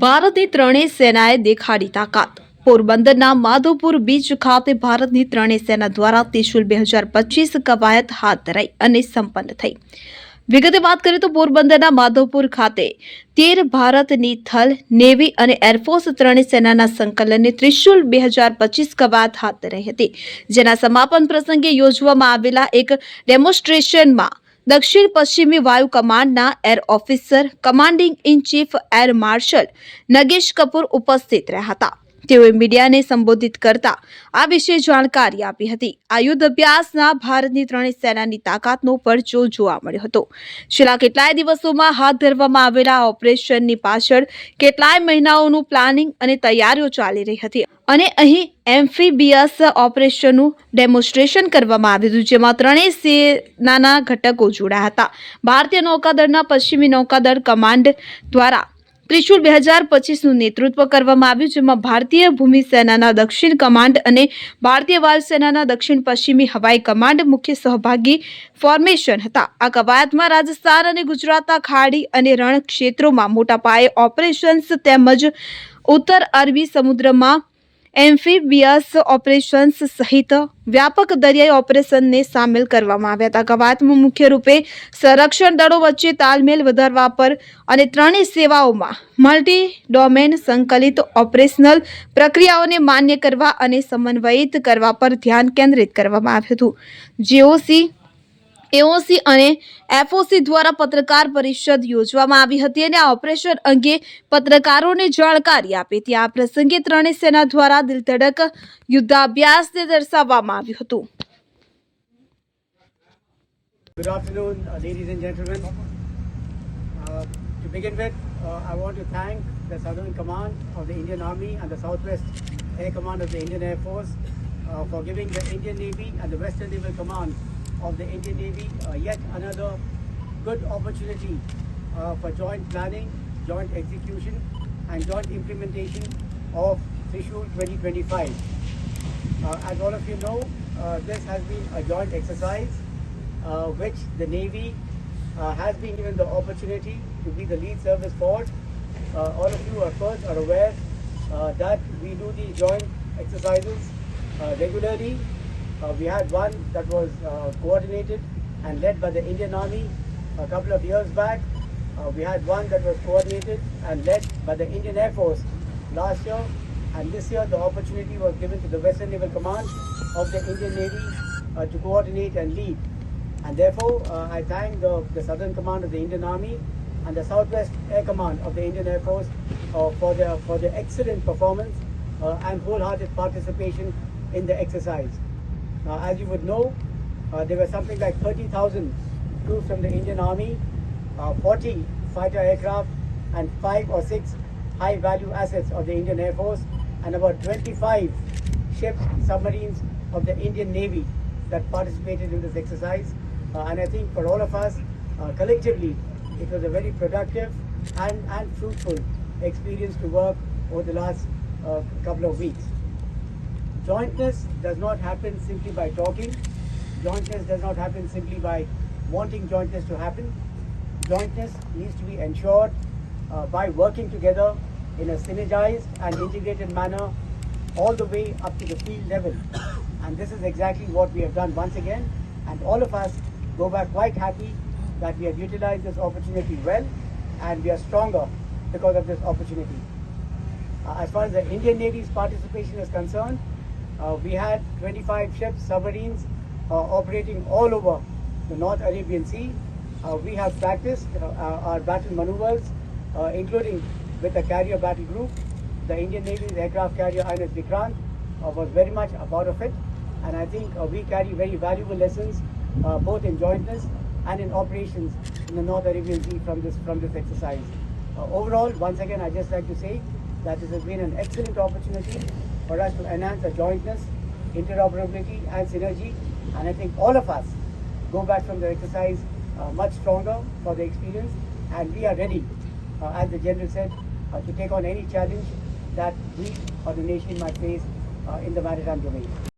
ભારતની ત્રણેય સેનાએ દેખાડી તાકાત. પોરબંદરના માધવપુર બીચ ખાતે ભારતની ત્રણેય સેના દ્વારા ત્રિશુલ બે હજાર પચીસ કવાયત હાથ ધરાઈ અને સંપન્ન થઈ. વિગતે વાત કરીએ તો પોરબંદરના માધવપુર ખાતે તેર ભારતની થલ, નેવી અને એરફોર્સ ત્રણેય સેનાના સંકલનને ત્રિશુલ બે હજાર પચીસ કવાયત હાથ ધરાઈ હતી. જેના સમાપન પ્રસંગે યોજવામાં આવેલા એક ડેમોન્સ્ટ્રેશનમાં દક્ષિણ પશ્ચિમી વાયુ કમાન્ડના air officer, commanding in chief, air marshal Nagesh Kapoor ઉપસ્થિત રહ્યા હતા. તેઓએ મીડિયાને સંબોધિત કરતા આ વિશે જાણકારી આપી હતી. આ યુદ્ધ અભ્યાસના ભારતની ત્રણેય સેનાની તાકાતનો પરચો જોવા મળ્યો હતો. છેલ્લા કેટલાય દિવસોમાં હાથ ધરવામાં આવેલા ઓપરેશનની પાછળ કેટલાય મહિનાઓનું પ્લાનિંગ અને તૈયારીઓ ચાલી રહી હતી. અને અહીં એમ્ફીબિયસ ઓપરેશનનું ડેમોન્સ્ટ્રેશન કરવામાં આવ્યું હતું, જેમાં ત્રણેય સેનાના ઘટકો જોડાયા હતા. ભારતીય નૌકાદળના પશ્ચિમી નૌકાદળ કમાન્ડ દ્વારા ત્રિશુલ બે હજાર પચીસનું નેતૃત્વ કરવામાં આવ્યું, જેમાં ભારતીય ભૂમિ સેનાના દક્ષિણ કમાન્ડ અને ભારતીય વાયુસેનાના દક્ષિણ પશ્ચિમી હવાઈ કમાન્ડ મુખ્ય સહભાગી ફોર્મેશન હતા. આ કવાયતમાં રાજસ્થાન અને ગુજરાતના ખાડી અને રણ ક્ષેત્રોમાં મોટા પાયે ઓપરેશન્સ તેમજ ઉત્તર અરબી સમુદ્રમાં એમ્ફીબિયસ ઓપરેશન્સ સહિત વ્યાપક દરિયાઈ ઓપરેશનને સામેલ કરવામાં આવ્યા હતા. કવાયતમાં મુખ્ય રૂપે સંરક્ષણ દળો વચ્ચે તાલમેલ વધારવા પર અને ત્રણેય સેવાઓમાં મલ્ટી ડોમેન સંકલિત ઓપરેશનલ પ્રક્રિયાઓને માન્ય કરવા અને સમન્વયિત કરવા પર ધ્યાન કેન્દ્રિત કરવામાં આવ્યું હતું. જીઓસી એઓસી અને એફઓસી દ્વારા પત્રકાર પરિષદ યોજવામાં આવી હતી અને આ ઓપરેશન અંગે પત્રકારોને જાણકારી આપી હતી આ પ્રસંગે ત્રણેય સેના દ્વારા દિલધડક યુદ્ધાભ્યાસને દર્શાવવામાં આવ્યું હતું Good afternoon, uh, ladies and gentlemen. Uh, to begin with, uh, I want to thank the Southern Command of the Indian Army and the Southwest Air Command of the Indian Air Force uh, for giving the Indian Navy and the Western Naval Command of the Indian Navy uh, yet another good opportunity uh, for joint planning, joint execution, and joint implementation of Trishul 2025. Uh, as all of you know, this has been a joint exercise which the Navy has been given the opportunity to be the lead service. Uh, all of you, of course, are aware that we do the joint exercises regularly. Uh, we had one that was uh, coordinated and led by the Indian Army a couple of years back. Uh, we had one that was coordinated and led by the Indian Air Force last year. And this year, the opportunity was given to the Western Naval Command of the Indian Navy to coordinate and lead. And therefore, I thank the, the Southern Command of the Indian Army and the Southwest Air Command of the Indian Air Force uh, for their for their excellent performance uh, and wholehearted participation in the exercise. Uh, as you would know, uh, there were something like 30,000 troops from the Indian Army, uh, 40 fighter aircraft, and five or six high-value assets of the Indian Air Force, and about 25 ships, submarines of the Indian Navy that participated in this exercise. Uh, and I think for all of us, uh, collectively, it was a very productive and, and fruitful experience to work over the last uh, couple of weeks. Jointness does not happen simply by talking. Jointness does not happen simply by wanting jointness to happen. Jointness needs to be ensured uh, by working together in a synergized and integrated manner all the way up to the field level. And this is exactly what we have done once again. And all of us go back quite happy that we have utilized this opportunity well and we are stronger because of this opportunity. Uh, as far as the Indian Navy's participation is concerned, we had 25 ships, submarines uh, operating all over the North Arabian Sea. Uh, we have practiced uh, our battle maneuvers, uh, including with the carrier battle group. The Indian Navy's aircraft carrier INS Vikrant uh, was very much a part of it, and I think uh, we carry very valuable lessons uh, both in jointness and in operations in the North Arabian Sea from this from this exercise. Uh, overall, once again, I just like to say that this has been an excellent opportunity for us to enhance the jointness, interoperability, and synergy. And I think all of us go back from the exercise uh, much stronger for the experience, and we are ready, uh, as the general said, uh, to take on any challenge that we or the nation might face uh, in the maritime domain.